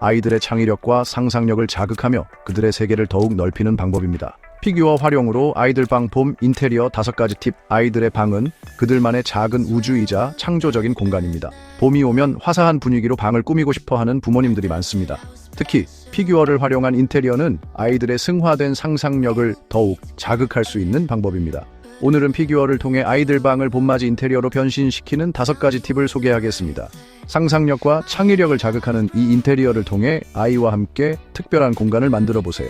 아이들의 창의력과 상상력을 자극하며 그들의 세계를 더욱 넓히는 방법입니다. 피규어 활용으로 아이들 방 봄 인테리어 다섯 가지 팁. 아이들의 방은 그들만의 작은 우주이자 창조적인 공간입니다. 봄이 오면 화사한 분위기로 방을 꾸미고 싶어 하는 부모님들이 많습니다. 특히 피규어를 활용한 인테리어는 아이들의 승화된 상상력을 더욱 자극할 수 있는 방법입니다. 오늘은 피규어를 통해 아이들 방을 봄맞이 인테리어로 변신시키는 다섯 가지 팁을 소개하겠습니다. 상상력과 창의력을 자극하는 이 인테리어를 통해 아이와 함께 특별한 공간을 만들어 보세요.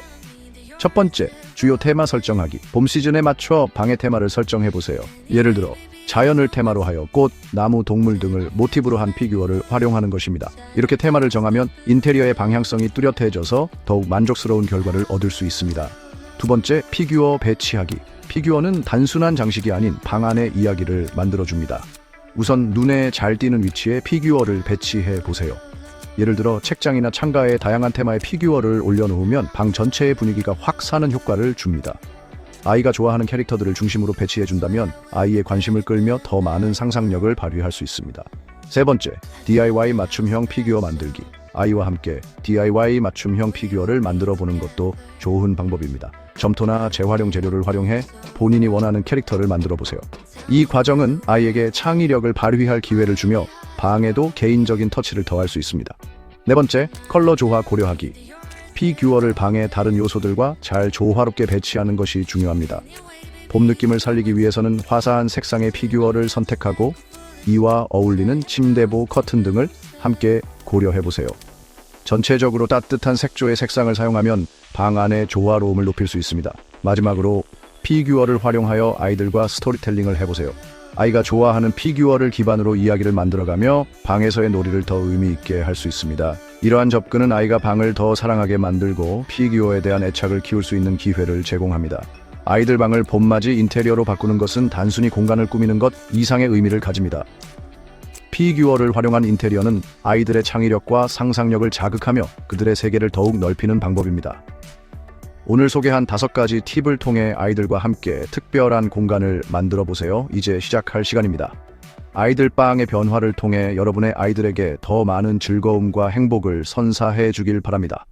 첫 번째, 주요 테마 설정하기. 봄 시즌에 맞춰 방의 테마를 설정해 보세요. 예를 들어, 자연을 테마로 하여 꽃, 나무, 동물 등을 모티브로 한 피규어를 활용하는 것입니다. 이렇게 테마를 정하면 인테리어의 방향성이 뚜렷해져서 더욱 만족스러운 결과를 얻을 수 있습니다. 두 번째, 피규어 배치하기. 피규어는 단순한 장식이 아닌 방 안의 이야기를 만들어줍니다. 우선 눈에 잘 띄는 위치에 피규어를 배치해 보세요. 예를 들어 책장이나 창가에 다양한 테마의 피규어를 올려놓으면 방 전체의 분위기가 확 사는 효과를 줍니다. 아이가 좋아하는 캐릭터들을 중심으로 배치해 준다면 아이의 관심을 끌며 더 많은 상상력을 발휘할 수 있습니다. 세 번째, DIY 맞춤형 피규어 만들기. 아이와 함께 DIY 맞춤형 피규어를 만들어 보는 것도 좋은 방법입니다. 점토나 재활용 재료를 활용해 본인이 원하는 캐릭터를 만들어 보세요. 이 과정은 아이에게 창의력을 발휘할 기회를 주며 방에도 개인적인 터치를 더할 수 있습니다. 네 번째, 컬러 조화 고려하기. 피규어를 방의 다른 요소들과 잘 조화롭게 배치하는 것이 중요합니다. 봄 느낌을 살리기 위해서는 화사한 색상의 피규어를 선택하고 이와 어울리는 침대보 커튼 등을 함께 고려해 보세요. 전체적으로 따뜻한 색조의 색상을 사용하면 방 안의 조화로움을 높일 수 있습니다. 마지막으로 피규어를 활용하여 아이들과 스토리텔링을 해보세요. 아이가 좋아하는 피규어를 기반으로 이야기를 만들어가며 방에서의 놀이를 더 의미 있게 할 수 있습니다. 이러한 접근은 아이가 방을 더 사랑하게 만들고 피규어에 대한 애착을 키울 수 있는 기회를 제공합니다. 아이들 방을 봄맞이 인테리어로 바꾸는 것은 단순히 공간을 꾸미는 것 이상의 의미를 가집니다. 피규어를 활용한 인테리어는 아이들의 창의력과 상상력을 자극하며 그들의 세계를 더욱 넓히는 방법입니다. 오늘 소개한 다섯 가지 팁을 통해 아이들과 함께 특별한 공간을 만들어 보세요. 이제 시작할 시간입니다. 아이들 방의 변화를 통해 여러분의 아이들에게 더 많은 즐거움과 행복을 선사해 주길 바랍니다.